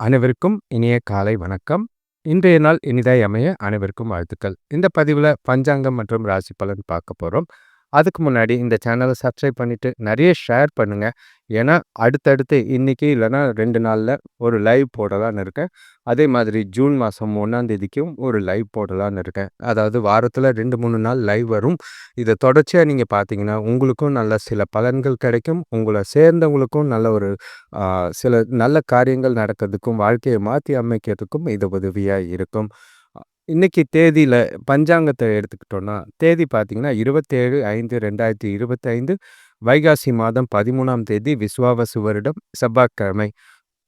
அனைவருக்கும் இனிய காலை வணக்கம். இன்றைய நாள் இனிதாய் அமைய அனைவருக்கும் வாழ்த்துக்கள். இந்த பதிவில் பஞ்சாங்கம் மற்றும் ராசி பலன் பார்க்க போகிறோம் அதுக்கு முன்னாடி இந்த சேனலை சப்ஸ்கிரைப் பண்ணிவிட்டு நிறைய ஷேர் பண்ணுங்கள் ஏன்னா அடுத்தடுத்து இன்றைக்கி இல்லைன்னா ரெண்டு நாளில் ஒரு லைவ் போடலான்னு இருக்கேன். அதே மாதிரி ஜூன் மாதம் ஒன்றாந்தேதிக்கும் ஒரு லைவ் போடலான்னு இருக்கேன். அதாவது வாரத்தில் ரெண்டு மூணு நாள் லைவ் வரும். இதை தொடர்ச்சியாக நீங்கள் பார்த்தீங்கன்னா உங்களுக்கும் நல்ல சில பலன்கள் கிடைக்கும். உங்களை சேர்ந்தவங்களுக்கும் நல்ல ஒரு சில நல்ல காரியங்கள் நடக்கிறதுக்கும் வாழ்க்கையை மாற்றி அமைக்கிறதுக்கும் இது உதவியாக இருக்கும். இன்னைக்கு தேதியில் பஞ்சாங்கத்தை எடுத்துக்கிட்டோன்னா தேதி பார்த்தீங்கன்னா இருபத்தேழு ஐந்து ரெண்டாயிரத்தி இருபத்தைந்து வைகாசி மாதம் பதிமூணாம் தேதி விஸ்வாவசு வருடம் செவ்வாய்க்கிழமை.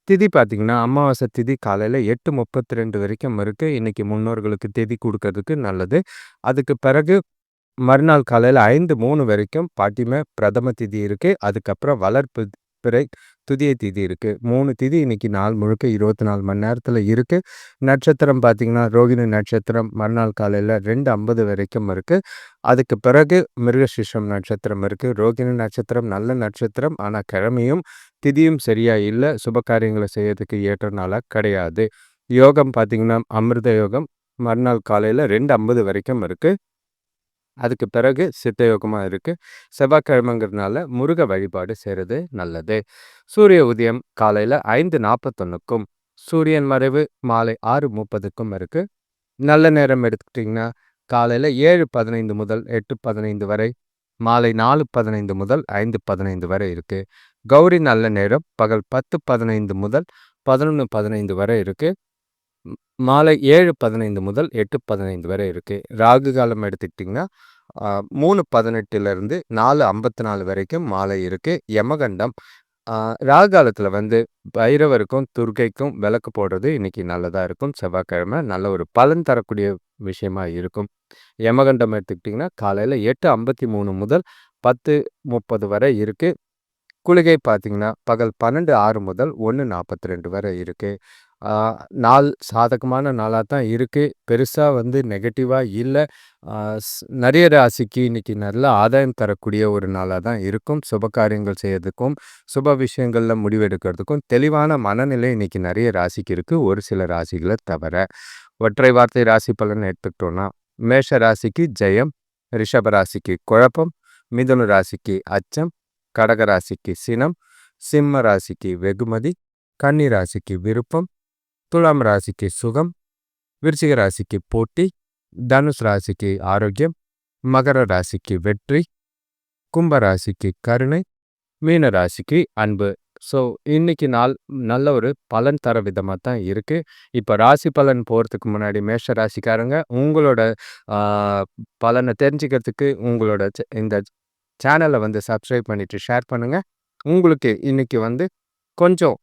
திதி பார்த்தீங்கன்னா அமாவாசை திதி காலையில் எட்டு முப்பத்தி ரெண்டு வரைக்கும் இருக்குது இன்றைக்கி முன்னோர்களுக்கு திதி கொடுக்கறதுக்கு நல்லது. அதுக்கு பிறகு மறுநாள் காலையில் ஐந்து மூணு வரைக்கும் பாட்டிமை பிரதம திதி இருக்குது அதுக்கப்புறம் வளர்ப்பு பிறை துதிய திதி இருக்குது மூணு திதி இன்னைக்கு நாள் முழுக்க இருபத்தி நாலு மணி நேரத்தில் இருக்குது நட்சத்திரம் பார்த்திங்கன்னா ரோகிணி நட்சத்திரம் மறுநாள் காலையில் ரெண்டு ஐம்பது வரைக்கும் இருக்குது அதுக்கு பிறகு மிருகசிஷம் நட்சத்திரம் இருக்குது ரோகிணி நட்சத்திரம் நல்ல நட்சத்திரம். ஆனால் கிழமையும் திதியும் சரியாக இல்லை. சுப காரியங்களை செய்யறதுக்கு ஏற்ற நாளாக கிடையாது. யோகம் பார்த்திங்கன்னா அமிர்த யோகம் மறுநாள் காலையில் ரெண்டு ஐம்பது வரைக்கும் இருக்குது அதுக்கு பிறகு சித்தயோகமாக இருக்குது செவ்வாய்க்கிழமைங்கிறதுனால முருக வழிபாடு செய்கிறது நல்லது. சூரிய உதயம் காலையில் ஐந்து நாற்பத்தொன்னுக்கும் சூரியன் மறைவு மாலை ஆறு முப்பதுக்கும் இருக்குது நல்ல நேரம் எடுத்துக்கிட்டிங்கன்னா காலையில் ஏழு பதினைந்து முதல் எட்டு பதினைந்து வரை மாலை நாலு பதினைந்து முதல் ஐந்து பதினைந்து வரை இருக்குது கௌரி நல்ல நேரம் பகல் பத்து பதினைந்து முதல் பதினொன்று பதினைந்து வரை இருக்குது மாலை ஏழு பதினைந்து முதல் எட்டு பதினைந்து வரை இருக்குது ராகு காலம் எடுத்துக்கிட்டிங்கன்னா மூணு பதினெட்டுலேருந்து நாலு ஐம்பத்தி நாலு வரைக்கும் மாலை இருக்குது யமகண்டம் ராகு காலத்தில் வந்து பைரவருக்கும் துர்கைக்கும் விளக்கு போடுறது இன்றைக்கி நல்லதாக இருக்கும். செவ்வாய்க்கிழமை நல்ல ஒரு பலன் தரக்கூடிய விஷயமா இருக்கும். யமகண்டம் எடுத்துக்கிட்டிங்கன்னா காலையில் எட்டு ஐம்பத்தி மூணு முதல் பத்து முப்பது வரை இருக்குது குளிகை பார்த்திங்கன்னா பகல் பன்னெண்டு ஆறு முதல் ஒன்று நாற்பத்தி ரெண்டு வரை இருக்குது நாள் சாதகமான நாளாக தான் இருக்குது பெருசாக வந்து நெகட்டிவாக இல்லை. நிறைய ராசிக்கு இன்றைக்கி நல்ல ஆதாயம் தரக்கூடிய ஒரு நாளாக தான் இருக்கும். சுப காரியங்கள் செய்யறதுக்கும் சுப விஷயங்களில் முடிவெடுக்கிறதுக்கும் தெளிவான மனநிலை இன்றைக்கி நிறைய ராசிக்கு இருக்குது ஒரு சில ராசிகளை தவிர. ஒற்றை வார்த்தை ராசி பலன் எடுத்துக்கிட்டோன்னா மேஷ ராசிக்கு ஜெயம் ரிஷப ராசிக்கு குழப்பம் மிதுன ராசிக்கு அச்சம் கடக ராசிக்கு சினம் சிம்ம ராசிக்கு வெகுமதி கன்னி ராசிக்கு விருப்பம் துலாம் ராசிக்கு சுகம் விருச்சிக ராசிக்கு போட்டி தனுஷ் ராசிக்கு ஆரோக்கியம் மகர ராசிக்கு வெற்றி கும்ப ராசிக்கு கருணை மீன ராசிக்கு அன்பு ஸோ இன்னைக்கு நாள் நல்ல ஒரு பலன் தர விதமாக தான் இருக்குது இப்போ ராசி பலன் போகிறதுக்கு முன்னாடி மேஷ ராசிக்காரங்க உங்களோட பலனை தெரிஞ்சுக்கிறதுக்கு உங்களோட இந்த சேனலை வந்து சப்ஸ்கிரைப் பண்ணிவிட்டு ஷேர் பண்ணுங்கள் உங்களுக்கு இன்றைக்கி வந்து கொஞ்சம்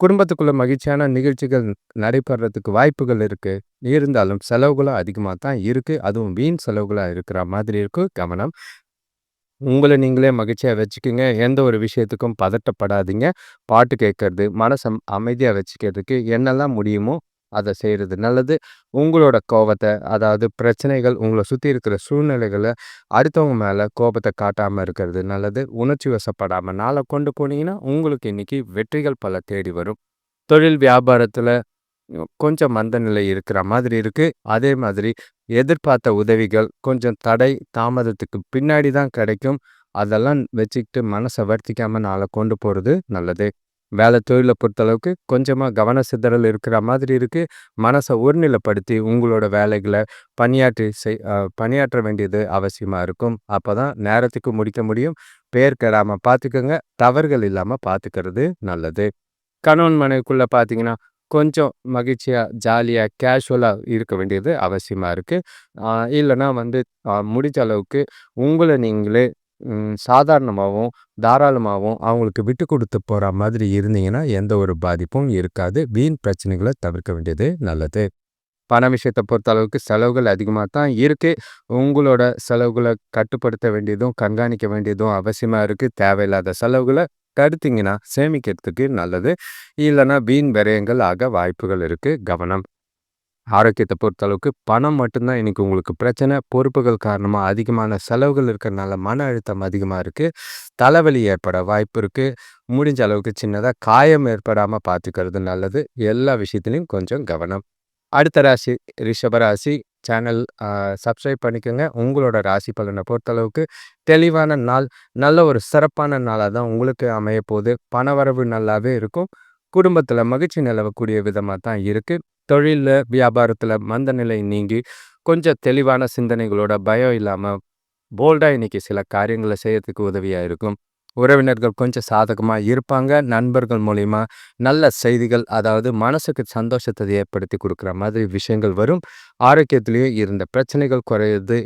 குடும்பத்துக்குள்ள மகிழ்ச்சியான நிகழ்ச்சிகள் நடைபெறதுக்கு வாய்ப்புகள் இருக்குது இருந்தாலும் செலவுகளும் அதிகமாக தான் இருக்குது அதுவும் வீண் செலவுகளாக இருக்கிற மாதிரி இருக்கும் கவனம். உங்களை நீங்களே மகிழ்ச்சியாக வச்சுக்கோங்க. எந்த ஒரு விஷயத்துக்கும் பதட்டப்படாதீங்க. பாட்டு கேட்கறது மனசம் அமைதியாக வச்சுக்கிறதுக்கு என்னெல்லாம் முடியுமோ அதை செய்கிறது நல்லது உங்களோட கோபத்தை அதாவது பிரச்சனைகள் உங்களை சுற்றி இருக்கிற சூழ்நிலைகளை அடுத்தவங்க மேலே கோபத்தை காட்டாமல் இருக்கிறது நல்லது. உணர்ச்சி வசப்படாமல் நாளை கொண்டு போனீங்கன்னா உங்களுக்கு இன்றைக்கி வெற்றிகள் பல தேடி வரும். தொழில் வியாபாரத்தில் கொஞ்சம் மந்த நிலை இருக்கிற மாதிரி இருக்குது அதே மாதிரி எதிர்பார்த்த உதவிகள் கொஞ்சம் தடை தாமதத்துக்கு பின்னாடி தான் கிடைக்கும். அதெல்லாம் வச்சுக்கிட்டு மனசை வருத்திக்காமல் நாளை கொண்டு போகிறது நல்லது. வேலை தொழிலை பொறுத்தளவுக்கு கொஞ்சமாக கவன சிதறல் இருக்கிற மாதிரி இருக்குது மனசை ஒருநிலைப்படுத்தி உங்களோட வேலைகளை பணியாற்றி செய் பணியாற்ற வேண்டியது அவசியமாக இருக்கும். அப்போ தான் நேரத்துக்கு முடிக்க முடியும். பேர் கெடாமல் பார்த்துக்கோங்க தவறுகள் இல்லாமல் பார்த்துக்கிறது நல்லது. கணவன் மனைவிக்குள்ளே பார்த்தீங்கன்னா கொஞ்சம் மகிழ்ச்சியாக ஜாலியாக கேஷுவலாக இருக்க வேண்டியது அவசியமாக இருக்குது இல்லைன்னா வந்து முடிஞ்ச அளவுக்கு உங்களை நீங்களே சாதாரணமாகவும் தாராளமாகவும் அவங்களுக்கு விட்டு கொடுத்து போகிற மாதிரி இருந்தீங்கன்னா எந்த ஒரு பாதிப்பும் இருக்காது. வீண் பிரச்சனைகளை தவிர்க்க வேண்டியது நல்லது. பண விஷயத்தை பொறுத்த அளவுக்கு செலவுகள் அதிகமாக தான் இருக்குது உங்களோட செலவுகளை கட்டுப்படுத்த வேண்டியதும் கண்காணிக்க வேண்டியதும் அவசியமாக இருக்குது தேவையில்லாத செலவுகளை தடுத்தீங்கன்னா சேமிக்கிறதுக்கு நல்லது. இல்லைன்னா வீண் விரயங்கள் ஆக வாய்ப்புகள் இருக்குது கவனம். ஆரோக்கியத்தை பொறுத்தளவுக்கு பணம் மட்டும்தான் இன்றைக்கி உங்களுக்கு பிரச்சனை. பொறுப்புகள் காரணமாக அதிகமான செலவுகள் இருக்கிறனால மன அழுத்தம் அதிகமாக இருக்குது தலைவலி ஏற்பட வாய்ப்பு இருக்குது முடிஞ்ச அளவுக்கு சின்னதாக காயம் ஏற்படாமல் பார்த்துக்கிறது நல்லது. எல்லா விஷயத்துலையும் கொஞ்சம் கவனம். அடுத்த ராசி ரிஷபராசி சேனல் சப்ஸ்கிரைப் பண்ணிக்கோங்க. உங்களோட ராசி பலனை பொறுத்தளவுக்கு தெளிவான நாள், நல்ல ஒரு சிறப்பான நாளாக தான் உங்களுக்கு அமையப்போகுது. பணவரவு நல்லாவே இருக்கும். குடும்பத்தில் மகிழ்ச்சி நிலவக்கூடிய விதமாக தான் இருக்குது தொழிலில் வியாபாரத்தில் மந்த நிலை நீங்கி, கொஞ்சம் தெளிவான சிந்தனைகளோட பயம் இல்லாமல் போல்டாக இன்றைக்கி சில காரியங்களை செய்யறதுக்கு உதவியாக இருக்கும். உறவினர்கள் கொஞ்சம் சாதகமாக இருப்பாங்க. நண்பர்கள் மூலிமா நல்ல செய்திகள், அதாவது மனசுக்கு சந்தோஷத்தை ஏற்படுத்தி கொடுக்குற மாதிரி விஷயங்கள் வரும். ஆரோக்கியத்துலேயும் இருந்த பிரச்சனைகள் குறையிறது,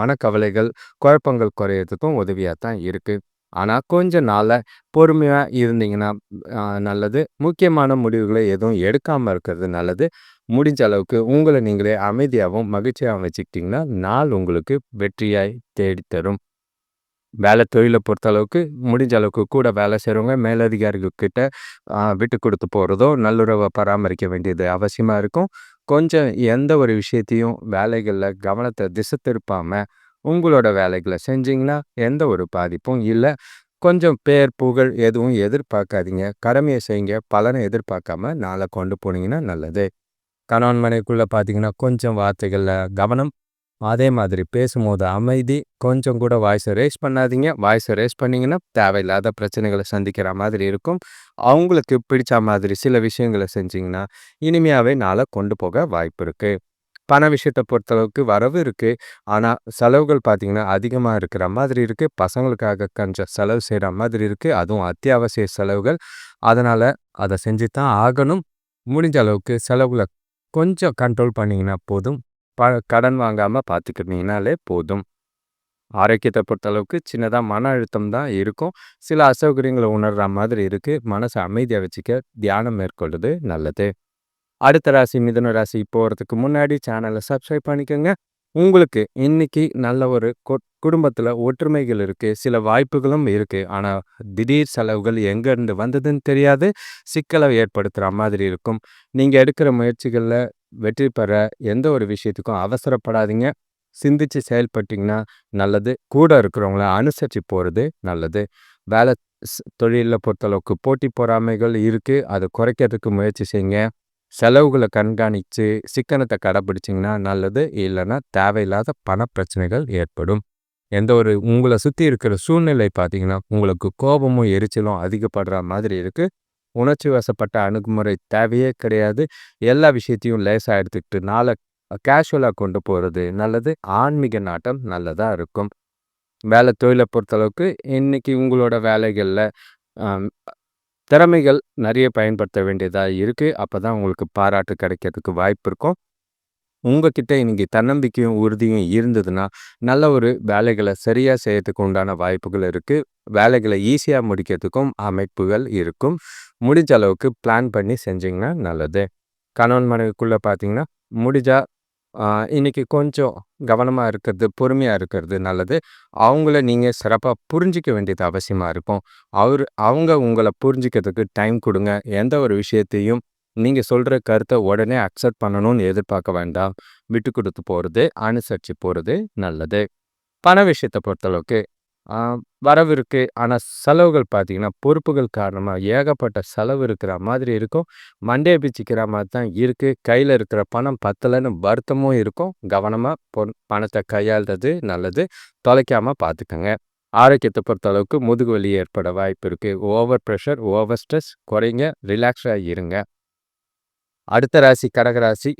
மனக்கவலைகள், குழப்பங்கள் குறையிறதுக்கும் உதவியாக தான் இருக்குது ஆனால் கொஞ்ச நாளில் பொறுமையாக இருந்தீங்கன்னா நல்லது. முக்கியமான முடிவுகளை எதுவும் எடுக்காமல் இருக்கிறது நல்லது. முடிஞ்ச அளவுக்கு உங்களை நீங்களே அமைதியாகவும் மகிழ்ச்சியாகவும் வச்சுக்கிட்டிங்கன்னா நாள் உங்களுக்கு வெற்றியாய் தேடித்தரும் வேலை தொழிலை பொறுத்தளவுக்கு முடிஞ்ச அளவுக்கு கூட வேலை செய்கிறவங்க மேலதிகாரிகள்கிட்ட விட்டு கொடுத்து போகிறதோ நல்லுறவை பராமரிக்க வேண்டியது அவசியமாக இருக்கும். கொஞ்சம் எந்த ஒரு விஷயத்தையும் வேலைகளில் கவனத்தை திசை திருப்பாமல் உங்களோட வேலைகளை செஞ்சீங்கன்னா, எந்த ஒரு பாதிப்பும் இல்லை கொஞ்சம் பேர், புகழ் எதுவும் எதிர்பார்க்காதீங்க. கடமையை செய்யுங்க. பலனை எதிர்பார்க்காம நாளை கொண்டு போனீங்கன்னா நல்லது. கணவன் பார்த்தீங்கன்னா, கொஞ்சம் வார்த்தைகளில் கவனம். அதே மாதிரி பேசும்போது அமைதி. கொஞ்சம் கூட வாய்ஸை ரேஸ் பண்ணாதீங்க. வாய்ஸை ரேஸ் பண்ணிங்கன்னா தேவையில்லாத பிரச்சனைகளை சந்திக்கிற மாதிரி இருக்கும். அவங்களுக்கு பிடிச்ச மாதிரி சில விஷயங்கள செஞ்சிங்கன்னா இனிமையாகவே நாளை கொண்டு போக வாய்ப்பு இருக்குது பண விஷயத்தை பொறுத்தளவுக்கு வரவு இருக்குது ஆனால் செலவுகள் பார்த்திங்கன்னா அதிகமாக இருக்கிற மாதிரி இருக்குது பசங்களுக்காக கொஞ்சம் செலவு செய்கிற மாதிரி இருக்குது அதுவும் அத்தியாவசிய செலவுகள். அதனால் அதை செஞ்சு தான் ஆகணும். முடிஞ்ச அளவுக்கு செலவுகளை கொஞ்சம் கண்ட்ரோல் பண்ணிங்கன்னா போதும். ப கடன் வாங்காமல் பார்த்துக்கிட்டிங்கனாலே போதும். ஆரோக்கியத்தை பொறுத்தளவுக்கு சின்னதாக மன அழுத்தம் தான் இருக்கும். சில அசௌகரியங்களை உணர்கிற மாதிரி இருக்குது மனசை அமைதியாக வச்சுக்க தியானம் மேற்கொள்வது நல்லது. அடுத்த ராசி மிதுன ராசி போகிறதுக்கு முன்னாடி சேனலை சப்ஸ்கிரைப் பண்ணிக்கோங்க. உங்களுக்கு இன்னைக்கு நல்ல ஒரு குடும்பத்தில் ஒற்றுமைகள் இருக்குது சில வாய்ப்புகளும் இருக்குது ஆனால் திடீர் செலவுகள் எங்கேருந்து வந்ததுன்னு தெரியாது. சிக்கலை ஏற்படுத்துகிற மாதிரி இருக்கும். நீங்கள் எடுக்கிற முயற்சிகளில் வெற்றி பெற எந்த ஒரு விஷயத்துக்கும் அவசரப்படாதீங்க. சிந்திச்சு செயல்பட்டிங்கன்னா நல்லது. கூட இருக்கிறவங்கள அனுசரித்து போகிறது நல்லது. வேலை தொழிலில் பொறுத்தளவுக்கு போட்டி பொறாமைகள் இருக்குது அதை குறைக்கிறதுக்கு முயற்சி செய்யுங்க. செலவுகளை கண்காணித்து சிக்கனத்தை கடைப்பிடிச்சிங்கன்னா நல்லது. இல்லைன்னா தேவையில்லாத பண பிரச்சனைகள் ஏற்படும். எந்த ஒரு உங்களை சுற்றி இருக்கிற சூழ்நிலை பார்த்தீங்கன்னா, உங்களுக்கு கோபமும், எரிச்சலும் அதிகப்படுற மாதிரி இருக்குது உணர்ச்சி வசப்பட்ட அணுகுமுறை தேவையே கிடையாது. எல்லா விஷயத்தையும் லேசாக எடுத்துக்கிட்டு நாளை கேஷுவலாக கொண்டு போகிறது நல்லது. ஆன்மீக நாட்டம் நல்லதாக இருக்கும். வேலை தொழிலை பொறுத்தளவுக்கு இன்னைக்கு உங்களோட வேலைகளில் திறமைகள் நிறைய பயன்படுத்த வேண்டியதா இருக்கு. அப்பதான் உங்களுக்கு பாராட்டு கிடைக்கிறதுக்கு வாய்ப்பு இருக்கும். உங்ககிட்ட இன்னைக்கு தன்னம்பிக்கையும், உறுதியும் இருந்ததுன்னா, நல்ல ஒரு வேலைகளை சரியாக செய்யறதுக்கு உண்டான வாய்ப்புகள் இருக்குது வேலைகளை ஈஸியாக முடிக்கிறதுக்கும் அமைப்புகள் இருக்கும். முடிஞ்ச அளவுக்கு பிளான் பண்ணி செஞ்சிங்கன்னா நல்லது. கணவன் மனைவிக்குள்ளே பார்த்தீங்கன்னா, முடிஞ்சால் இன்றைக்கி கொஞ்சம் கவனமா இருக்கிறது, பொறுமையா இருக்கிறது நல்லது. அவங்கள நீங்க சிறப்பா புரிஞ்சுக்க வேண்டியது அவசியமா இருக்கும். அவரு அவங்க உங்கள புரிஞ்சிக்கிறதுக்கு டைம் கொடுங்க எந்த ஒரு விஷயத்தையும் நீங்க சொல்ற கருத்த உடனே அக்செப்ட் பண்ணணும்னு எதிர்பார்க்க வேண்டாம். விட்டு கொடுத்து போறது, அனுசரிச்சு போறது நல்லது. பண விஷயத்த பொறுத்தளவுக்கு வரவு இருக்குது ஆனால் செலவுகள் பார்த்தீங்கன்னா, பொறுப்புகள் காரணமாக ஏகப்பட்ட செலவு இருக்கிற மாதிரி இருக்கும். மண்டே பிச்சுக்கிற மாதிரி தான் இருக்குது கையில் இருக்கிற பணம் பத்தலைன்னு வருத்தமும் இருக்கும். கவனமாக பொன் பணத்தை கையாள்றது நல்லது. தொலைக்காமல் பார்த்துக்கங்க. பொறுத்த பொறுத்தளவுக்கு முதுகு வலி ஏற்பட வாய்ப்பு இருக்குது ஓவர் ப்ரெஷர் ஓவர் ஸ்ட்ரெஸ் குறைங்க. ரிலாக்ஸாக இருங்க. அடுத்த ராசி கடக ராசி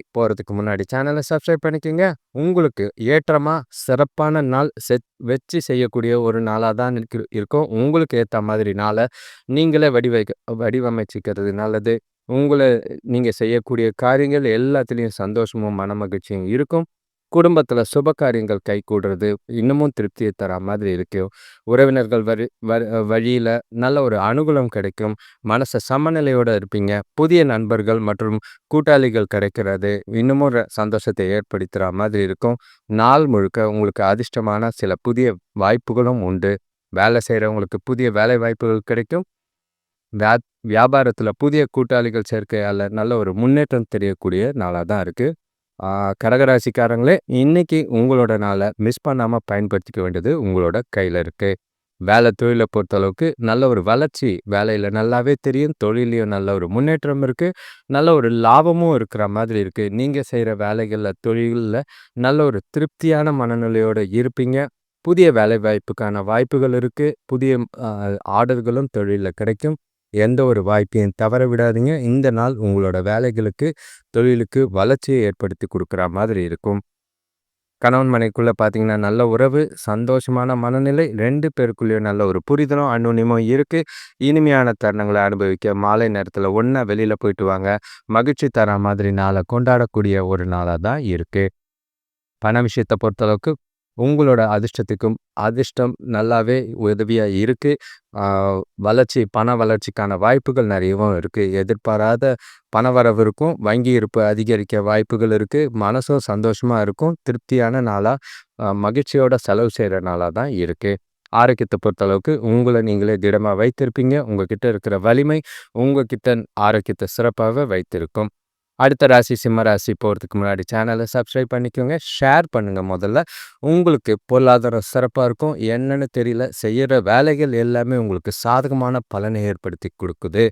முன்னாடி சேனலை சப்ஸ்கிரைப் பண்ணிக்கோங்க உங்களுக்கு ஏற்றமாக சிறப்பான நாள் செ வச்சு செய்யக்கூடிய ஒரு நாளாக தான் இருக்கு இருக்கும். உங்களுக்கு ஏற்ற மாதிரி நாளை நீங்களே வடிவைக்க வடிவமைச்சிக்கிறது நல்லது. உங்களை நீங்கள் செய்யக்கூடிய காரியங்கள் எல்லாத்துலேயும் சந்தோஷமும், மனமகிழ்ச்சியும் இருக்கும். குடும்பத்தில் சுப காரியங்கள் கைகூடுறது இன்னமும் திருப்தியை தர மாதிரி இருக்கும். உறவினர்கள் வரி வரி வழியில் நல்ல ஒரு அனுகூலம் கிடைக்கும். மனசை சமநிலையோடு இருப்பீங்க. புதிய நண்பர்கள் மற்றும் கூட்டாளிகள் கிடைக்கிறது இன்னமும் சந்தோஷத்தை ஏற்படுத்துகிற மாதிரி இருக்கும். நாள் முழுக்க உங்களுக்கு அதிர்ஷ்டமான சில புதிய வாய்ப்புகளும் உண்டு. வேலை செய்கிறவங்களுக்கு புதிய வேலை வாய்ப்புகள் கிடைக்கும். வியா வியாபாரத்தில் புதிய கூட்டாளிகள் சேர்க்கையால் நல்ல ஒரு முன்னேற்றம் தெரியக்கூடிய நாளாக தான் இருக்குது கடகராசிக்காரங்களே இன்னைக்கு உங்களோட நாளை மிஸ் பண்ணாமல் பயன்படுத்திக்க வேண்டியது உங்களோட கையில் இருக்குது வேலை தொழிலை பொறுத்தளவுக்கு நல்ல ஒரு வளர்ச்சி வேலையில் நல்லாவே தெரியும் தொழிலையும் நல்ல ஒரு முன்னேற்றம் இருக்குது நல்ல ஒரு லாபமும் இருக்கிற மாதிரி இருக்குது நீங்கள் செய்கிற வேலைகளில் தொழிலில் நல்ல ஒரு திருப்தியான மனநிலையோடு இருப்பீங்க. புதிய வேலை வாய்ப்புக்கான வாய்ப்புகள் இருக்குது புதிய ஆர்டர்களும் தொழிலில் கிடைக்கும். எந்த ஒரு வாய்ப்பையும் தவற விடாதீங்க. இந்த நாள் உங்களோட வேலைகளுக்கு தொழிலுக்கு வளர்ச்சியை ஏற்படுத்தி கொடுக்குற மாதிரி இருக்கும். கணவன் மனைக்குள்ளே பார்த்தீங்கன்னா நல்ல உறவு சந்தோஷமான மனநிலை ரெண்டு பேருக்குள்ளேயும் நல்ல ஒரு புரிதலும் அன்னுனியமும் இருக்குது இனிமையான தருணங்களை அனுபவிக்க மாலை நேரத்தில் ஒன்றா வெளியில் போயிட்டு வாங்க. மகிழ்ச்சி தர மாதிரி நாளை கொண்டாடக்கூடிய ஒரு நாளாக தான் இருக்குது பண விஷயத்தை பொறுத்தளவுக்கு உங்களோட அதிர்ஷ்டத்துக்கும் அதிர்ஷ்டம் நல்லாவே உதவியாக இருக்குது வளர்ச்சி பண வளர்ச்சிக்கான வாய்ப்புகள் நிறையவும் இருக்குது எதிர்பாராத பண வரவு இருக்கும். வங்கி இருப்பு அதிகரிக்க வாய்ப்புகள் இருக்குது மனசும் சந்தோஷமாக இருக்கும். திருப்தியான நாளாக மகிழ்ச்சியோட செலவு செய்கிற நாளாக தான் இருக்குது ஆரோக்கியத்தை பொறுத்தளவுக்கு உங்களை நீங்களே திடமாக வைத்திருப்பீங்க. உங்ககிட்ட இருக்கிற வலிமை உங்ககிட்ட ஆரோக்கியத்தை சிறப்பாக வைத்திருக்கும். அடுத்த ராசி சிம்ம ராசி போகிறதுக்கு முன்னாடி சேனலை சப்ஸ்கிரைப் பண்ணிக்கோங்க. ஷேர் பண்ணுங்கள் முதல்ல. உங்களுக்கு பொருளாதாரம் சிறப்பாக இருக்கும். என்னென்னு தெரியல. செய்கிற வேலைகள் எல்லாமே உங்களுக்கு சாதகமான பலனை ஏற்படுத்தி கொடுக்குது.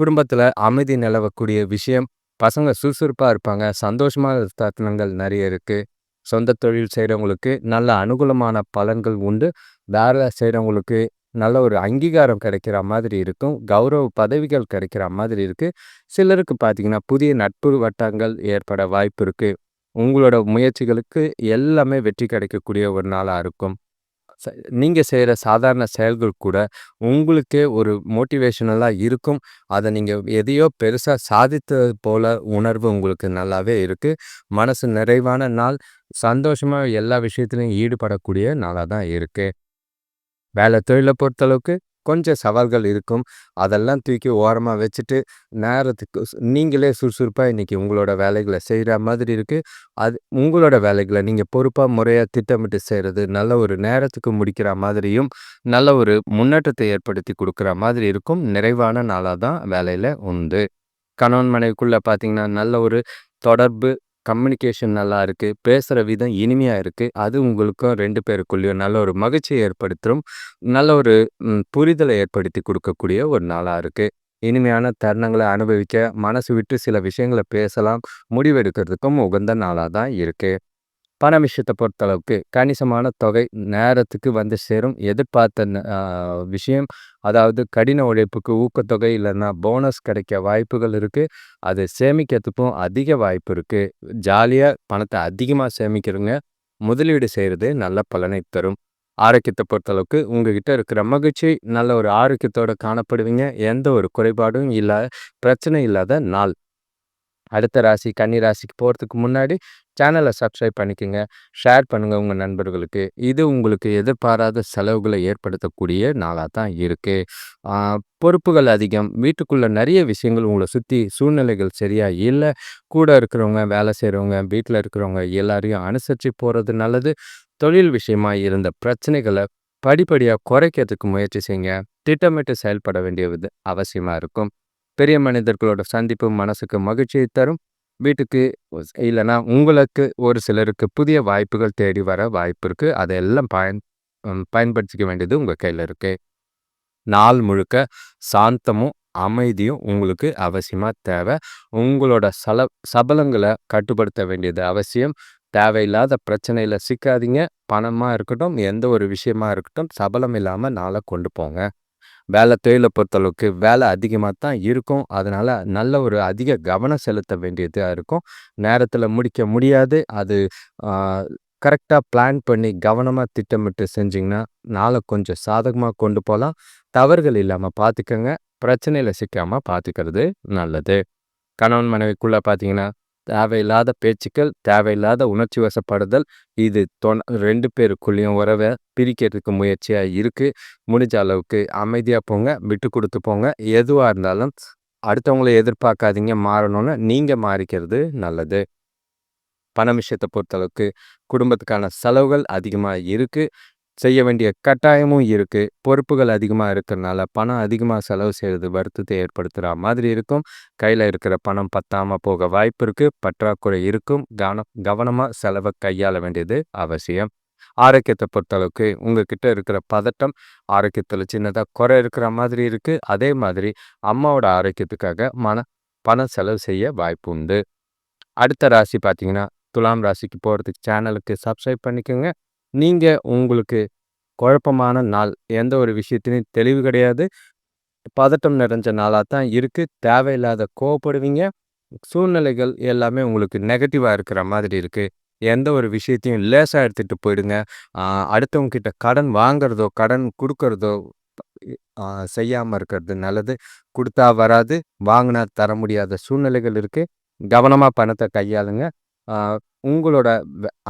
குடும்பத்தில் அமைதி நிலவக்கூடிய விஷயம். பசங்க சுறுசுறுப்பாக இருப்பாங்க. சந்தோஷமான தருணங்கள் நிறைய இருக்குது சொந்த தொழில் செய்கிறவங்களுக்கு நல்ல அனுகூலமான பலன்கள் உண்டு. வேலை செய்கிறவங்களுக்கு நல்ல ஒரு அங்கீகாரம் கிடைக்கிற மாதிரி இருக்கும். கௌரவ பதவிகள் கிடைக்கிற மாதிரி இருக்குது சிலருக்கு பார்த்தீங்கன்னா புதிய நட்பு வட்டங்கள் ஏற்பட வாய்ப்பு இருக்குது உங்களோட முயற்சிகளுக்கு எல்லாமே வெற்றி கிடைக்கக்கூடிய ஒரு நாளாக இருக்கும். நீங்கள் செய்கிற சாதாரண செயல்கள் கூட உங்களுக்கே ஒரு மோட்டிவேஷனலாக இருக்கும். அதை நீங்கள் எதையோ பெருசாக சாதித்தது போல உணர்வு உங்களுக்கு நல்லாவே இருக்குது மனசு நிறைவான நாள். சந்தோஷமாக எல்லா விஷயத்துலையும் ஈடுபடக்கூடிய நாளாக தான் இருக்குது வேலை தொழிலை பொறுத்தளவுக்கு கொஞ்சம் சவால்கள் இருக்கும். அதெல்லாம் தூக்கி ஓரமாக வச்சுட்டு நேரத்துக்கு நீங்களே சுறுசுறுப்பாக இன்றைக்கி உங்களோட வேலைகளை செய்கிற மாதிரி இருக்குது அது உங்களோட வேலைகளை நீங்கள் பொறுப்பாக முறையாக திட்டமிட்டு செய்கிறது நல்ல ஒரு நேரத்துக்கு முடிக்கிற மாதிரியும் நல்ல ஒரு முன்னேற்றத்தை ஏற்படுத்தி கொடுக்குற மாதிரி இருக்கும். நிறைவான நாளாக தான் வேலையில் உண்டு. கணவன் மனைவிக்குள்ளே பார்த்திங்கன்னா நல்ல ஒரு தொடர்பு கம்யூனிகேஷன் நல்லா இருக்குது பேசுகிற விதம் இனிமையாக இருக்குது அது உங்களுக்கும் ரெண்டு பேருக்குள்ளேயும் நல்ல ஒரு மகிழ்ச்சியை ஏற்படுத்தும். நல்ல ஒரு புரிதலை ஏற்படுத்தி கொடுக்கக்கூடிய ஒரு நாளாக இருக்குது இனிமையான தருணங்களை அனுபவிக்க மனசு விட்டு சில விஷயங்களை பேசலாம். முடிவெடுக்கிறதுக்கும் உகந்த நாளாக தான் இருக்குது பண விஷயத்தை பொறுத்தளவுக்கு கணிசமான தொகை நேரத்துக்கு வந்து சேரும். எதிர்பார்த்த விஷயம் அதாவது கடின உழைப்புக்கு ஊக்கத்தொகை இல்லைன்னா போனஸ் கிடைக்க வாய்ப்புகள் இருக்குது அது சேமிக்கிறதுக்கும் அதிக வாய்ப்பு இருக்குது ஜாலியாக பணத்தை அதிகமாக சேமிக்கிறவங்க முதலீடு செய்கிறது நல்ல பலனை தரும். ஆரோக்கியத்தை பொறுத்தளவுக்கு உங்ககிட்ட இருக்கிற மகிழ்ச்சி நல்ல ஒரு ஆரோக்கியத்தோடு காணப்படுவீங்க. எந்த ஒரு குறைபாடும் இல்லை பிரச்சனை இல்லாத நாள். அடுத்த ராசி கன்னி ராசிக்கு போகிறதுக்கு முன்னாடி சேனலை சப்ஸ்கிரைப் பண்ணிக்கோங்க. ஷேர் பண்ணுங்கள் உங்கள் நண்பர்களுக்கு. இது உங்களுக்கு எதிர்பாராத செலவுகளை ஏற்படுத்தக்கூடிய நாளாக தான் இருக்குது பொறுப்புகள் அதிகம். வீட்டுக்குள்ளே நிறைய விஷயங்கள் உங்களை சுற்றி சூழ்நிலைகள் சரியாக இல்லை. கூட இருக்கிறவங்க வேலை செய்கிறவங்க வீட்டில் இருக்கிறவங்க எல்லாரையும் அனுசரித்து போகிறது நல்லது. தொழில் விஷயமாக இருந்த பிரச்சனைகளை படிப்படியாக குறைக்கிறதுக்கு முயற்சி செய்யுங்க. திட்டமிட்டு செயல்பட வேண்டியது அவசியமாக இருக்கும். பெரிய மனிதர்களோட சந்திப்பு மனசுக்கு மகிழ்ச்சியை தரும். வீட்டுக்கு இல்லைன்னா உங்களுக்கு ஒரு சிலருக்கு புதிய வாய்ப்புகள் தேடி வர வாய்ப்பு இருக்குது அதையெல்லாம் பயன் பயன்படுத்திக்க வேண்டியது உங்கள் கையில் இருக்குது நாள் முழுக்க சாந்தமும் அமைதியும் உங்களுக்கு அவசியமாக தேவை. உங்களோட சல சபலங்களை கட்டுப்படுத்த வேண்டியது அவசியம். தேவையில்லாத பிரச்சனையில் சிக்காதீங்க. பணமாக இருக்கட்டும் எந்த ஒரு விஷயமா இருக்கட்டும் சபலம் இல்லாமல் நாளை கொண்டு போங்க. வேலை தொழிலை பொறுத்தளவுக்கு வேலை அதிகமாக தான் இருக்கும். அதனால் நல்ல ஒரு அதிக கவனம் செலுத்த வேண்டியதாக இருக்கும். நேரத்தில் முடிக்க முடியாது. அது கரெக்டாக பிளான் பண்ணி கவனமாக திட்டமிட்டு செஞ்சிங்கன்னா நாளை கொஞ்சம் சாதகமாக கொண்டு போகலாம். தவறுகள் இல்லாமல் பார்த்துக்கோங்க. பிரச்சனையில் சிக்காமல் பார்த்துக்கிறது நல்லது. கணவன் மனைவிக்குள்ளே பார்த்தீங்கன்னா தேவையில்லாத பேச்சுக்கள் தேவையில்லாத உணர்ச்சி வசப்படுதல் இது தொன் ரெண்டு பேருக்குள்ளேயும் உறவை பிரிக்கிறதுக்கு முயற்சியாக இருக்குது முடிஞ்ச அளவுக்கு அமைதியாக போங்க விட்டு கொடுத்து போங்க. எதுவாக இருந்தாலும் அடுத்தவங்களை எதிர்பார்க்காதீங்க மாறணும்னு நீங்கள் மாறிக்கிறது நல்லது. பண விஷயத்தை பொறுத்தளவுக்கு குடும்பத்துக்கான செலவுகள் அதிகமாக இருக்குது செய்ய வேண்டிய கட்டாயமும் இருக்குது பொறுப்புகள் அதிகமாக இருக்கிறனால, பணம் அதிகமாக செலவு செய்கிறது வருத்தத்தை ஏற்படுத்துகிற மாதிரி இருக்கும். கையில் இருக்கிற பணம் பத்தாமல் போக வாய்ப்பு இருக்குது பற்றாக்குறை இருக்கும். கவனம் கவனமாக செலவை கையாள வேண்டியது அவசியம். ஆரோக்கியத்தை பொறுத்தளவுக்கு உங்ககிட்ட இருக்கிற பதட்டம், ஆரோக்கியத்தில் சின்னதாக குறை இருக்கிற மாதிரி இருக்குது அதே மாதிரி அம்மாவோட ஆரோக்கியத்துக்காக மன பணம் செலவு செய்ய வாய்ப்பு உண்டு. அடுத்த ராசி பார்த்தீங்கன்னா, துலாம் ராசிக்கு போகிறதுக்கு சேனலுக்கு சப்ஸ்கிரைப் பண்ணிக்கோங்க. நீங்கள் உங்களுக்கு குழப்பமான நாள். எந்த ஒரு விஷயத்திலயும் தெளிவு கிடையாது. பதட்டம் நிறைஞ்ச நாளாக தான் இருக்குது தேவையில்லாத கோவப்படுவீங்க. சூழ்நிலைகள் எல்லாமே உங்களுக்கு நெகட்டிவாக இருக்கிற மாதிரி இருக்குது எந்த ஒரு விஷயத்தையும் லேசாக எடுத்துகிட்டு போயிடுங்க. ஆ அடுத்தவங்க கடன் வாங்கிறதோ கடன் கொடுக்கறதோ செய்யாமல் இருக்கிறது நல்லது. கொடுத்தா வராது. வாங்கினா தர முடியாத சூழ்நிலைகள் இருக்குது கவனமாக பணத்தை கையாளுங்க. உங்களோட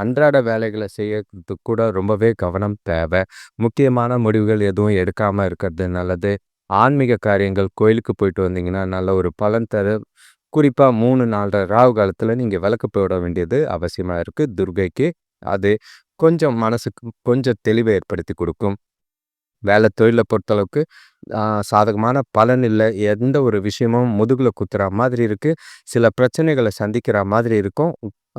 அன்றாட வேலைகளை செய்யறதுக்கு கூட ரொம்பவே கவனம் தேவை. முக்கியமான முடிவுகள் எதுவும் எடுக்காமல் இருக்கிறது நல்லது. ஆன்மீக காரியங்கள் கோயிலுக்கு போயிட்டு வந்தீங்கன்னா, நல்ல ஒரு பலன் தரும். குறிப்பா 3, 4 ராவு காலத்தில் நீங்கள் விளக்கு போட வேண்டியது அவசியமாக இருக்குது துர்கைக்கு அது கொஞ்சம் மனசுக்கு கொஞ்சம் தெளிவை ஏற்படுத்தி கொடுக்கும் வேலை தொழிலை பொறுத்தளவுக்கு சாதகமான பலன் இல்லை எந்த ஒரு விஷயமும் முதுகில் குத்துற மாதிரி இருக்குது சில பிரச்சனைகளை சந்திக்கிறா மாதிரி இருக்கும்.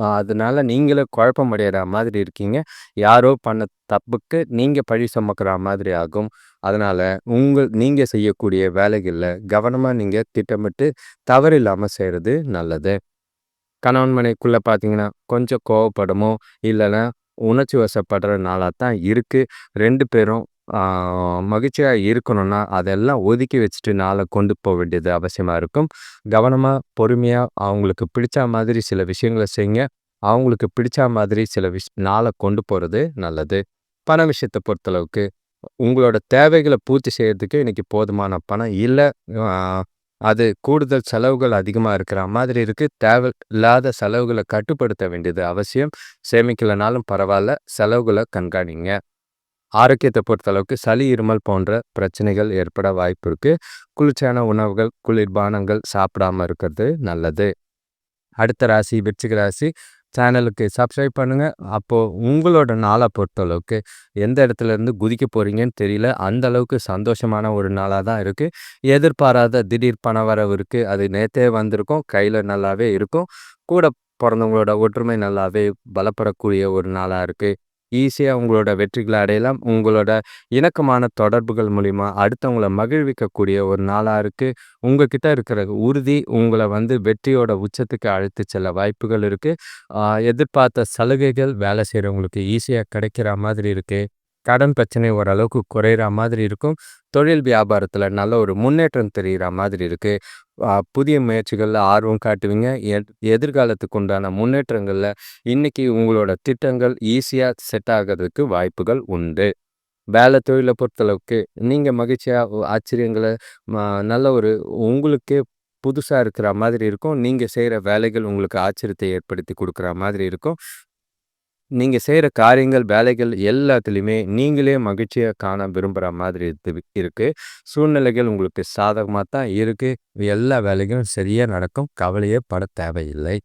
அதனால நீங்களே குழப்பம் அடைகிற மாதிரி இருக்கீங்க. யாரோ பண்ண தப்புக்கு நீங்கள் பழி சுமக்கிறா மாதிரி ஆகும். அதனால் உங்கள் நீங்கள் செய்யக்கூடிய வேலைகளில் கவனமாக நீங்கள் திட்டமிட்டு தவறில்லாமல் செய்கிறது நல்லது. கணவன் மனைக்குள்ளே பார்த்தீங்கன்னா, கொஞ்சம் கோவப்படமோ, இல்லைன்னா உணர்ச்சி வசப்படுற நாளாக தான் இருக்குது ரெண்டு பேரும் மகிழ்ச்சியாக இருக்கணும்னா, அதெல்லாம் ஒதுக்கி வச்சுட்டு நாளை கொண்டு போக வேண்டியது அவசியமாக இருக்கும். கவனமாக பொறுமையாக அவங்களுக்கு பிடிச்ச மாதிரி சில விஷயங்கள செய்யுங்க. அவங்களுக்கு பிடிச்ச மாதிரி சில விஷ் நாளை கொண்டு போகிறது நல்லது. பண விஷயத்தை பொறுத்தளவுக்கு, உங்களோட தேவைகளை பூர்த்தி செய்கிறதுக்கு இன்றைக்கி போதுமான பணம் இல்லை அது கூடுதல் செலவுகள் அதிகமாக இருக்கிற மாதிரி இருக்குது தேவை இல்லாத செலவுகளை கட்டுப்படுத்த வேண்டியது அவசியம். சேமிக்கலைனாலும் பரவாயில்ல செலவுகளை கண்காணிங்க. ஆரோக்கியத்தை பொறுத்தளவுக்கு சளி, இருமல் போன்ற பிரச்சனைகள் ஏற்பட வாய்ப்பு இருக்குது குளிர்ச்சியான உணவுகள், குளிர்பானங்கள் சாப்பிடாம இருக்கிறது நல்லது. அடுத்த ராசி விருச்சிக ராசி. சேனலுக்கு சப்ஸ்கிரைப் பண்ணுங்கள் அப்போது உங்களோட நாளை பொறுத்தளவுக்கு எந்த இடத்துலேருந்து குதிக்க போகிறீங்கன்னு தெரியல. அந்த அளவுக்கு சந்தோஷமான ஒரு நாளாக தான் இருக்குது எதிர்பாராத திடீர் பணவரவு இருக்குது அது நேற்றே வந்திருக்கும். கையில் நல்லாவே இருக்கும். கூட பிறந்தவங்களோட ஒற்றுமை நல்லாவே பலப்படக்கூடிய ஒரு நாளாக இருக்குது ஈஸியாக உங்களோட வெற்றிகளை அடையலாம். உங்களோட இணக்கமான தொடர்புகள் மூலிமா அடுத்தவங்கள மகிழ்விக்கக்கூடிய ஒரு நாளாக இருக்குது உங்ககிட்ட இருக்கிற உறுதி உங்களை வந்து வெற்றியோட உச்சத்துக்கு அழைத்து செல்ல வாய்ப்புகள் இருக்குது எதிர்பார்த்த சலுகைகள் வேலை செய்கிறவங்களுக்கு ஈஸியாக கிடைக்கிற மாதிரி இருக்குது கடன் பிரச்சனை ஓரளவுக்கு குறையிற மாதிரி இருக்கும். தொழில் வியாபாரத்தில் நல்ல ஒரு முன்னேற்றம் தெரிகிற மாதிரி இருக்குது புதிய முயற்சிகளில் ஆர்வம் காட்டுவீங்க. எத் எதிர்காலத்துக்கு உண்டான முன்னேற்றங்களில் இன்றைக்கி உங்களோட திட்டங்கள் ஈஸியாக செட் ஆகிறதுக்கு வாய்ப்புகள் உண்டு. வேலை தொழிலை பொறுத்தளவுக்கு நீங்கள் மகிழ்ச்சியாக ஆச்சரியங்களை ம நல்ல ஒரு உங்களுக்கே புதுசாக இருக்கிற மாதிரி இருக்கும். நீங்கள் செய்கிற வேலைகள் உங்களுக்கு ஆச்சரியத்தை ஏற்படுத்தி கொடுக்குற மாதிரி இருக்கும். நீங்கள் செய்கிற காரியங்கள், வேலைகள் எல்லாத்துலேயுமே நீங்களே மகிழ்ச்சியை காண விரும்புகிற மாதிரி இது இருக்குது சூழ்நிலைகள் உங்களுக்கு சாதகமாக தான் இருக்குது எல்லா வேலைகளும் சரியாக நடக்கும். கவலையே பட தேவையில்லை.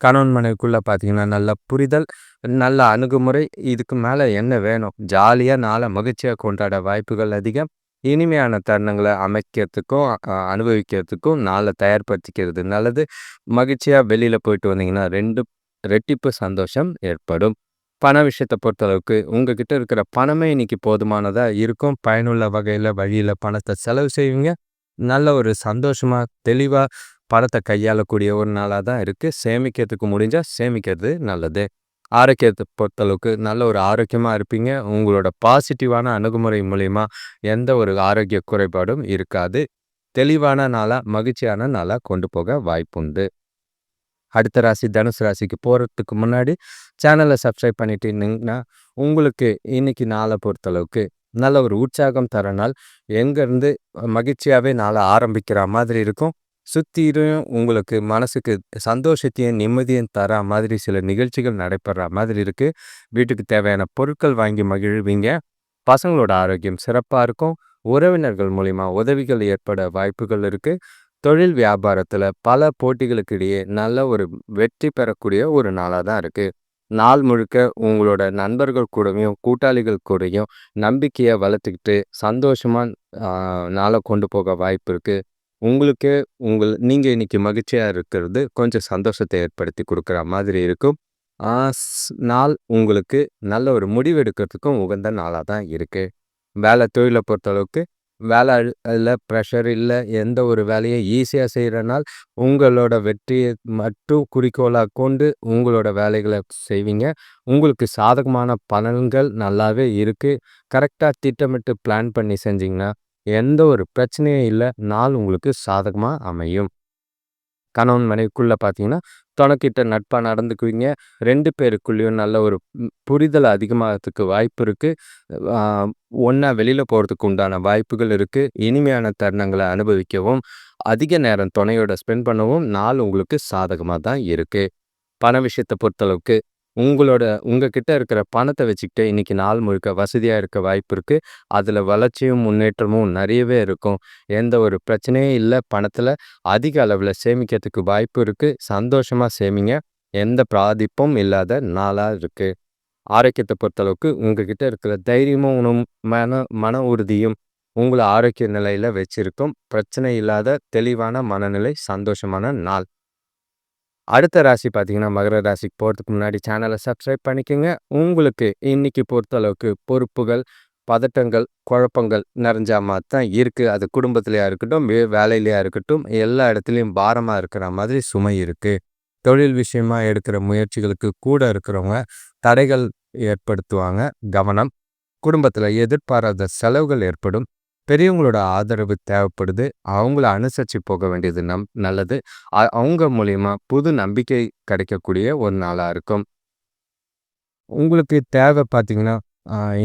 கணவன் மனைவிக்குள்ளே பார்த்தீங்கன்னா, நல்ல புரிதல், நல்ல அணுகுமுறை. இதுக்கு மேலே என்ன வேணும்? ஜாலியாக நாளை மகிழ்ச்சியாக கொண்டாட வாய்ப்புகள் அதிகம். இனிமையான தருணங்களை அமைக்கிறதுக்கும், அனுபவிக்கிறதுக்கும் நாளை தயார்படுத்திக்கிறது நல்லது. மகிழ்ச்சியாக வெளியில் போயிட்டு வந்தீங்கன்னா, ரெண்டு ரெட்டிப்பு சந்தோஷம் ஏற்படும். பண விஷயத்தை பொறுத்தளவுக்கு உங்ககிட்ட இருக்கிற பணமே இன்னைக்கு போதுமானதாக இருக்கும். பயனுள்ள வகையில் வழியில் பணத்தை செலவு செய்வீங்க. நல்ல ஒரு சந்தோஷமாக தெளிவாக பணத்தை கையாளக்கூடிய ஒரு நாளாக தான் இருக்குது சேமிக்கிறதுக்கு முடிஞ்சால் சேமிக்கிறது நல்லது. ஆரோக்கியத்தை பொறுத்தளவுக்கு நல்ல ஒரு ஆரோக்கியமாக இருப்பீங்க. உங்களோட பாசிட்டிவான அணுகுமுறை மூலிமா எந்த ஒரு ஆரோக்கிய குறைபாடும் இருக்காது. தெளிவான நாளாக மகிழ்ச்சியான நாளாக கொண்டு போக வாய்ப்புண்டு. அடுத்த ராசி தனுசு ராசிக்கு போகிறதுக்கு முன்னாடி சேனலை சப்ஸ்கிரைப் பண்ணிட்டீங்கன்னா, உங்களுக்கு இன்னைக்கு நாளை பொறுத்தளவுக்கு நல்ல ஒரு உற்சாகம் தர நாள். எங்கேருந்து மகிழ்ச்சியாவே நாளை ஆரம்பிக்கிற மாதிரி இருக்கும். சுத்திலும் உங்களுக்கு மனசுக்கு சந்தோஷத்தையும், நிம்மதியும் தரா மாதிரி சில நிகழ்ச்சிகள் நடைபெற மாதிரி இருக்குது வீட்டுக்கு தேவையான பொருட்கள் வாங்கி மகிழ்வீங்க. பசங்களோட ஆரோக்கியம் சிறப்பாக இருக்கும். உறவினர்கள் மூலிமா உதவிகள் ஏற்பட வாய்ப்புகள் இருக்குது தொழில் வியாபாரத்தில் பல போட்டிகளுக்கு இடையே நல்ல ஒரு வெற்றி பெறக்கூடிய ஒரு நாளாக தான் இருக்குது நாள் முழுக்க உங்களோட நண்பர்கள் கூடயும், கூட்டாளிகள் கூடயும் நம்பிக்கையை வளர்த்துக்கிட்டு சந்தோஷமாக நாளை கொண்டு போக வாய்ப்பு இருக்குது உங்களுக்கு உங்கள் நீங்கள் இன்றைக்கி மகிழ்ச்சியாக இருக்கிறது கொஞ்சம் சந்தோஷத்தை ஏற்படுத்தி கொடுக்குற மாதிரி இருக்கும். நாள் உங்களுக்கு நல்ல ஒரு முடிவு எடுக்கிறதுக்கும் உகந்த நாளாக தான் இருக்குது வேலை தொழிலை பொறுத்தளவுக்கு வேலை அதில் ப்ரெஷர் இல்லை எந்த ஒரு வேலையை ஈஸியாக செய்கிறனால் உங்களோட வெற்றியை மட்டும் குறிக்கோளாக கொண்டு உங்களோட வேலைகளை செய்வீங்க. உங்களுக்கு சாதகமான பலன்கள் நல்லாவே இருக்கு. கரெக்டாக திட்டமிட்டு பிளான் பண்ணி செஞ்சிங்கன்னா எந்த ஒரு பிரச்சனையும் இல்லை நாள் உங்களுக்கு சாதகமாக அமையும். கணவன் மனைவிக்குள்ளே பார்த்தீங்கன்னா, தொணைக்கிட்ட நட்பாக நடந்துக்குவீங்க. ரெண்டு பேருக்குள்ளேயும் நல்ல ஒரு புரிதல் அதிகமாகிறதுக்கு வாய்ப்பு இருக்குது ஒன்றா வெளியில் போகிறதுக்கு உண்டான வாய்ப்புகள் இருக்குது இனிமையான தருணங்களை அனுபவிக்கவும், அதிக நேரம் துணையோட ஸ்பெண்ட் பண்ணவும் நாள் உங்களுக்கு சாதகமாக தான் இருக்குது பண விஷயத்தை பொறுத்தளவுக்கு, உங்களோட உங்ககிட்ட இருக்கிற பணத்தை வச்சுக்கிட்டு இன்னைக்கு நாள் முழுக்க வசதியாக இருக்க வாய்ப்பு இருக்குது அதில் வளர்ச்சியும், முன்னேற்றமும் நிறையவே இருக்கும். எந்த ஒரு பிரச்சனையும் இல்லை பணத்தில் அதிக அளவில் சேமிக்கிறதுக்கு வாய்ப்பு இருக்குது சந்தோஷமாக சேமிங்க. எந்த பாதிப்பும் இல்லாத நாளாக இருக்குது ஆரோக்கியத்தை பொறுத்தளவுக்கு உங்ககிட்ட இருக்கிற தைரியமும், மன மன உறுதியும் உங்களை ஆரோக்கிய நிலையில் வச்சிருக்கும். பிரச்சனை இல்லாத தெளிவான மனநிலை, சந்தோஷமான நாள். அடுத்த ராசி பார்த்தீங்கன்னா, மகர ராசிக்கு போகிறதுக்கு முன்னாடி சேனலை சப்ஸ்கிரைப் பண்ணிக்கங்க. உங்களுக்கு இன்னைக்கு பொறுத்தளவுக்கு பொறுப்புகள், பதட்டங்கள், குழப்பங்கள் நிறைஞ்சா மாதிரி தான் இருக்குது அது குடும்பத்துலையாக இருக்கட்டும், வே வேலையிலையாக இருக்கட்டும், எல்லா இடத்துலையும் பாரமாக இருக்கிற மாதிரி சுமை இருக்குது தொழில் விஷயமாக எடுக்கிற முயற்சிகளுக்கு கூட இருக்கிறவங்க தடைகள் ஏற்படுத்துவாங்க. கவனம். குடும்பத்தில் எதிர்பாராத செலவுகள் ஏற்படும். பெரியவங்களோட ஆதரவு தேவைப்படுது. அவங்கள அனுசரித்து போக வேண்டியது நம் நல்லது. அவங்க மூலிமா புது நம்பிக்கை கிடைக்கக்கூடிய ஒரு நாளாக இருக்கும். உங்களுக்கு தேவை பார்த்தீங்கன்னா,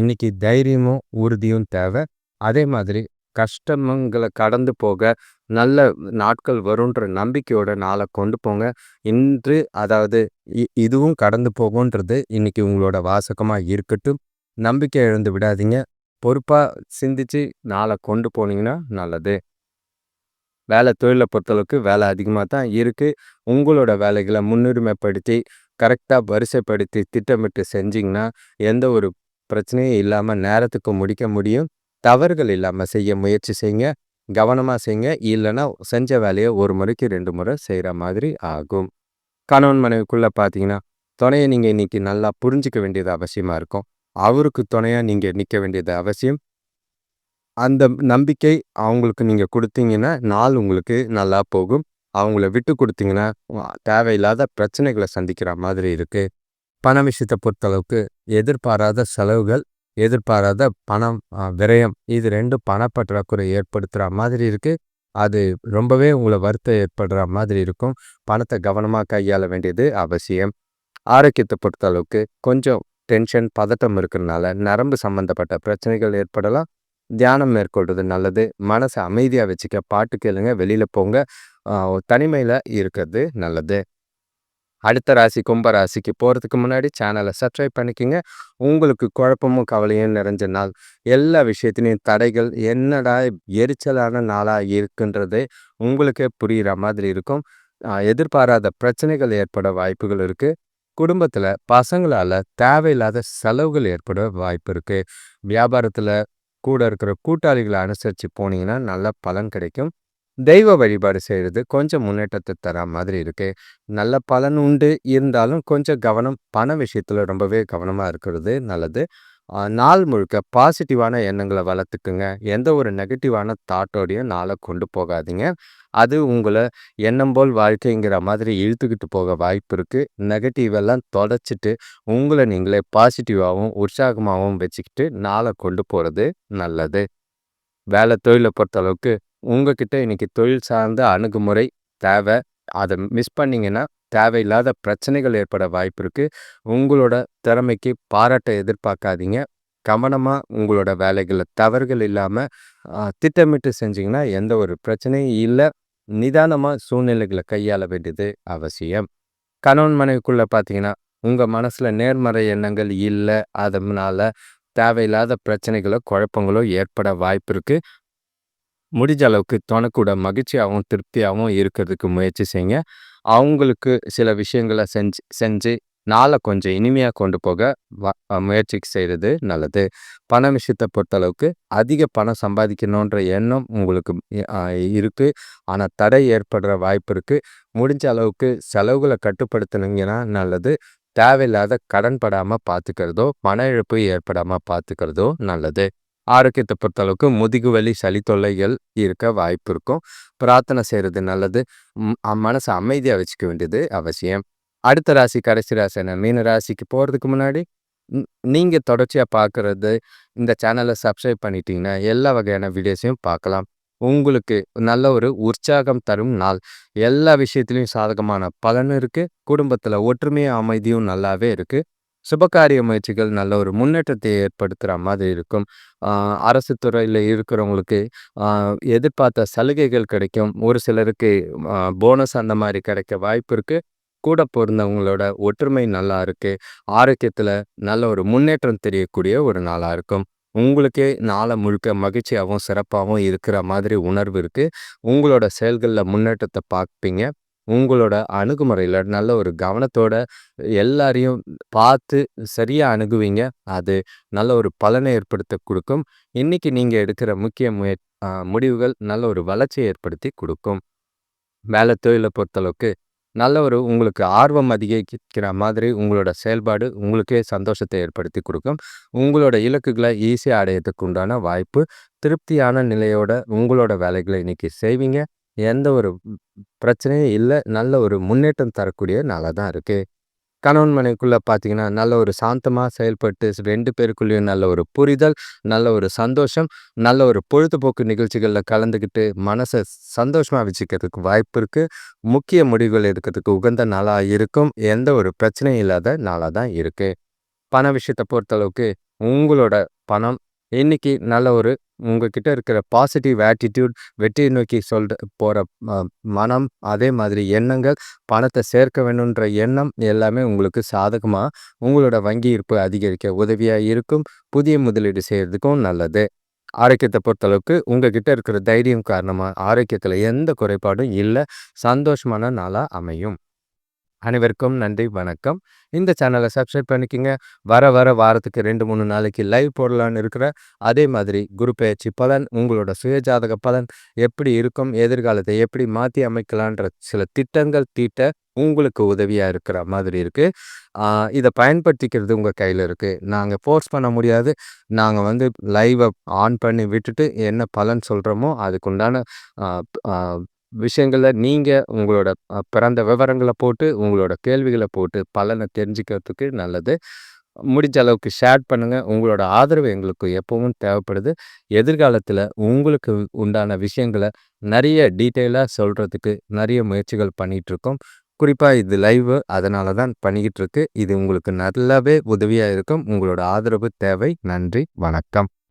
இன்றைக்கி தைரியமும், உறுதியும் தேவை. அதே மாதிரி கஷ்டமங்களை கடந்து போக நல்ல நாட்கள் வருன்ற நம்பிக்கையோட நாளை கொண்டு போங்க. இன்று அதாவது இ இதுவும் கடந்து போகுன்றது இன்றைக்கி உங்களோட வாசகமாக இருக்கட்டும். நம்பிக்கை இழந்து விடாதீங்க. பொறுப்பாக சிந்திச்சு நாளை கொண்டு போனீங்கன்னா நல்லது. வேலை தொழிலை பொறுத்தளவுக்கு வேலை அதிகமாக தான் இருக்குது உங்களோட வேலைகளை முன்னுரிமைப்படுத்தி, கரெக்டாக வரிசைப்படுத்தி, திட்டமிட்டு செஞ்சிங்கன்னா எந்த ஒரு பிரச்சனையும் இல்லாமல் நேரத்துக்கு முடிக்க முடியும். தவறுகள் இல்லாமல் செய்ய முயற்சி செய்யுங்க. கவனமாக செய்யுங்க. இல்லைன்னா செஞ்ச வேலையை ஒரு முறைக்கு ரெண்டு முறை செய்கிற மாதிரி ஆகும். கணவன் மனைவிக்குள்ளே பார்த்தீங்கன்னா, துணையை நீங்கள் இன்றைக்கி நல்லா புரிஞ்சுக்க வேண்டியது அவசியமாக இருக்கும். அவருக்கு துணையாக நீங்கள் நிற்க வேண்டியது அவசியம். அந்த நம்பிக்கை அவங்களுக்கு நீங்கள் கொடுத்தீங்கன்னா நாள் உங்களுக்கு நல்லா போகும். அவங்கள விட்டு கொடுத்தீங்கன்னா தேவையில்லாத பிரச்சனைகளை சந்திக்கிற மாதிரி இருக்குது பண விஷயத்தை பொறுத்தளவுக்கு எதிர்பாராத செலவுகள், எதிர்பாராத பணம் விரயம் இது ரெண்டும் பணப்பற்றாக்குறை ஏற்படுத்துகிற மாதிரி இருக்குது அது ரொம்பவே உங்களை வருத்தம் ஏற்படுற மாதிரி இருக்கும். பணத்தை கவனமாக கையாள வேண்டியது அவசியம். ஆரோக்கியத்தை பொறுத்தளவுக்கு கொஞ்சம் டென்ஷன், பதட்டம் இருக்கிறனால நரம்பு சம்மந்தப்பட்ட பிரச்சனைகள் ஏற்படலாம். தியானம் மேற்கொள்வது நல்லது. மனசை அமைதியாக வச்சுக்க பாட்டு கேளுங்க. வெளியில் போங்க. தனிமையில் இருக்கிறது நல்லது. அடுத்த ராசி கும்ப ராசிக்கு போகிறதுக்கு முன்னாடி சேனலை சப்ஸ்கிரைப் பண்ணிக்கோங்க உங்களுக்கு குழப்பமும், கவலையும் நிறைஞ்ச நாள். எல்லா விஷயத்துலையும் தடைகள் என்னடா எரிச்சலான நாளாக இருக்குன்றது உங்களுக்கே புரிகிற மாதிரி இருக்கும். எதிர்பாராத பிரச்சனைகள் ஏற்பட வாய்ப்புகள் இருக்குது குடும்பத்தில் பசங்களால் தேவையில்லாத செலவுகள் ஏற்பட வாய்ப்பு இருக்குது வியாபாரத்தில் கூட இருக்கிற கூட்டாளிகளை அனுசரித்து போனீங்கன்னா, நல்ல பலன் கிடைக்கும். தெய்வ வழிபாடு செய்கிறது கொஞ்சம் முன்னேற்றத்தை தரா மாதிரி இருக்குது நல்ல பலன் உண்டு. இருந்தாலும் கொஞ்சம் கவனம் பண விஷயத்தில் ரொம்பவே கவனமாக இருக்கிறது நல்லது. நாள் முழுக்க பாசிட்டிவான எண்ணங்களை வளர்த்துக்குங்க. எந்த ஒரு நெகட்டிவான தாட்டோடையும் நாளை கொண்டு போகாதீங்க. அது உங்களை எண்ணம் போல் வாழ்க்கைங்கிற மாதிரி இழுத்துக்கிட்டு போக வாய்ப்பு இருக்குது நெகட்டிவெல்லாம் தொலைச்சிட்டு, நீங்களே பாசிட்டிவாகவும் உற்சாகமாகவும் வச்சுக்கிட்டு நாளை கொண்டு போகிறது நல்லது. வேலை தொழிலை பொறுத்தளவுக்கு உங்ககிட்ட இன்னைக்கு தொழில் சார்ந்த அணுகுமுறை தேவை. அதை மிஸ் பண்ணீங்கன்னா, தேவையில்லாத பிரச்சனைகள் ஏற்பட வாய்ப்பு இருக்குது உங்களோட திறமைக்கு பாராட்ட எதிர்பார்க்காதீங்க. கவனமாக உங்களோட வேலைகளை தவறுகள் இல்லாமல் திட்டமிட்டு செஞ்சிங்கன்னா எந்த ஒரு பிரச்சனையும் இல்லை நிதானமாக சூழ்நிலைகளை கையாள வேண்டியது அவசியம். கணவன் மனைவிக்குள்ளே பார்த்தீங்கன்னா, உங்கள் மனசில் நேர்மறை எண்ணங்கள் இல்லை அதனால் தேவையில்லாத பிரச்சனைகளோ, குழப்பங்களோ ஏற்பட வாய்ப்பு இருக்குது முடிஞ்ச அளவுக்கு தொணை மகிழ்ச்சியாகவும் திருப்தியாகவும் இருக்கிறதுக்கு முயற்சி செய்யுங்க. அவங்களுக்கு சில விஷயங்கள செஞ்சு செஞ்சு நாளை கொஞ்சம் இனிமையாக கொண்டு போக வ முயற்சி செய்கிறது நல்லது. பண விஷயத்தை பொறுத்தளவுக்கு அதிக பணம் சம்பாதிக்கணுன்ற எண்ணம் உங்களுக்கு இருக்குது ஆனால் தடை ஏற்படுற வாய்ப்பு இருக்குது முடிஞ்ச அளவுக்கு செலவுகளை கட்டுப்படுத்தினீங்கன்னா நல்லது. தேவையில்லாத கடன் படாமல் பார்த்துக்கிறதோ பண இழப்பு ஏற்படாமல் பார்த்துக்கிறதோ நல்லது. ஆரோக்கியத்தை பொறுத்தளவுக்கு முதுகு வலி சளி தொல்லைகள் இருக்க வாய்ப்பு இருக்கும். பிரார்த்தனை செய்கிறது நல்லது. மனசை அமைதியாக வச்சுக்க வேண்டியது அவசியம். அடுத்த ராசி கடைசி ராசி என்ன? மீன ராசிக்கு போகிறதுக்கு முன்னாடி நீங்கள் தொடர்ச்சியாக பார்க்குறது இந்த சேனலை சப்ஸ்கிரைப் பண்ணிட்டீங்கன்னா எல்லா வகையான வீடியோஸையும் பார்க்கலாம் உங்களுக்கு நல்ல ஒரு உற்சாகம் தரும் நாள். எல்லா விஷயத்துலையும் சாதகமான பலனும் இருக்குது குடும்பத்தில் ஒற்றுமையும் அமைதியும் நல்லாவே இருக்குது சுபகாரிய முயற்சிகள் நல்ல ஒரு முன்னேற்றத்தை ஏற்படுத்துகிற மாதிரி இருக்கும். அரசு துறையில் இருக்கிறவங்களுக்கு எதிர்பார்த்த சலுகைகள் கிடைக்கும். ஒரு சிலருக்கு போனஸ் அந்த மாதிரி கிடைக்க வாய்ப்பு இருக்குது கூட பிறந்தவங்களோட ஒற்றுமை நல்லா இருக்குது ஆரோக்கியத்தில் நல்ல ஒரு முன்னேற்றம் தெரியக்கூடிய ஒரு நாளாக இருக்கும். உங்களுக்கே நாளை முழுக்க மகிழ்ச்சியாகவும் சிறப்பாகவும் இருக்கிற மாதிரி உணர்வு இருக்குது உங்களோட செயல்களில் முன்னேற்றத்தை பார்ப்பீங்க. உங்களோட அணுகுமுறையில் நல்ல ஒரு கவனத்தோட எல்லாரையும் பார்த்து சரியாக அணுகுவீங்க. அது நல்ல ஒரு பலனை ஏற்படுத்த கொடுக்கும். இன்றைக்கி நீங்கள் எடுக்கிற முக்கிய முய முடிவுகள் நல்ல ஒரு வளர்ச்சியை ஏற்படுத்தி கொடுக்கும். வேலை தொழிலை பொறுத்தளவுக்கு நல்ல ஒரு உங்களுக்கு ஆர்வம் அதிகரிக்கிற மாதிரி உங்களோட செயல்பாடு உங்களுக்கே சந்தோஷத்தை ஏற்படுத்தி கொடுக்கும். உங்களோட இலக்குகளை ஈஸியாக அடையிறதுக்கு உண்டான வாய்ப்பு திருப்தியான நிலையோட உங்களோட வேலைகளை இன்றைக்கி செய்வீங்க. எந்த ஒரு பிரச்சனையும் இல்லை. நல்ல ஒரு முன்னேற்றம் தரக்கூடிய நாளாக தான் இருக்குது கணவன் மனைக்குள்ளே பார்த்தீங்கன்னா நல்ல ஒரு சாந்தமாக செயல்பட்டு ரெண்டு பேருக்குள்ளேயும் நல்ல ஒரு புரிதல் நல்ல ஒரு சந்தோஷம் நல்ல ஒரு பொழுதுபோக்கு நிகழ்ச்சிகளில் கலந்துக்கிட்டு மனசை சந்தோஷமாக வச்சுக்கிறதுக்கு வாய்ப்பு இருக்குது முக்கிய முடிவுகள் எடுக்கிறதுக்கு உகந்த நாளாக இருக்கும். எந்த ஒரு பிரச்சனையும் இல்லாத நாளாக தான் இருக்குது பண விஷயத்தை பொறுத்தளவுக்கு உங்களோட பணம் இன்னைக்கு நல்ல ஒரு உங்ககிட்ட இருக்கிற பாசிட்டிவ் ஆட்டிடியூட் வெற்றியை நோக்கி சொல்கிற போகிற மனம் அதே மாதிரி எண்ணங்கள் பணத்தை சேர்க்க வேணுன்ற எண்ணம் எல்லாமே உங்களுக்கு சாதகமாக உங்களோட வங்கி இருப்பு அதிகரிக்க உதவியாக இருக்கும். புதிய முதலீடு செய்கிறதுக்கும் நல்லது. ஆரோக்கியத்தை பொறுத்தளவுக்கு உங்ககிட்ட இருக்கிற தைரியம் காரணமாக ஆரோக்கியத்தில் எந்த குறைபாடும் இல்லை. சந்தோஷமான நாளாக அமையும். அனைவருக்கும் நன்றி வணக்கம். இந்த சேனலை சப்ஸ்கிரைப் பண்ணிக்கோங்க. வர வர வாரத்துக்கு ரெண்டு மூணு நாளைக்கு லைவ் போடலான்னு இருக்கிற அதே மாதிரி குரு பயிற்சி பலன் உங்களோட சுயஜாதக பலன் எப்படி இருக்கும் எதிர்காலத்தை எப்படி மாற்றி அமைக்கலான்ற சில திட்டங்கள் தீட்ட உங்களுக்கு உதவியாக இருக்கிற மாதிரி இருக்குது இதை பயன்படுத்திக்கிறது உங்கள் கையில் இருக்குது நாங்கள் ஃபோர்ஸ் பண்ண முடியாது. நாங்கள் வந்து லைவை ஆன் பண்ணி விட்டுட்டு என்ன பலன் சொல்கிறோமோ அதுக்குண்டான விஷயங்கள நீங்கள் உங்களோட பிறந்த விவரங்களை போட்டு உங்களோட கேள்விகளை போட்டு பலனை தெரிஞ்சுக்கிறதுக்கு நல்லது. முடிஞ்ச அளவுக்கு ஷேர் பண்ணுங்கள் உங்களோட ஆதரவு எங்களுக்கு எப்பவும் தேவைப்படுது. எதிர்காலத்தில் உங்களுக்கு உண்டான விஷயங்களை நிறைய டீட்டெயிலாக சொல்கிறதுக்கு நிறைய முயற்சிகள் பண்ணிகிட்ருக்கோம். குறிப்பாக இது லைவு அதனால தான் பண்ணிக்கிட்டு இருக்கு இது உங்களுக்கு நல்லாவே உதவியாக இருக்கும். உங்களோட ஆதரவு தேவை. நன்றி. வணக்கம்.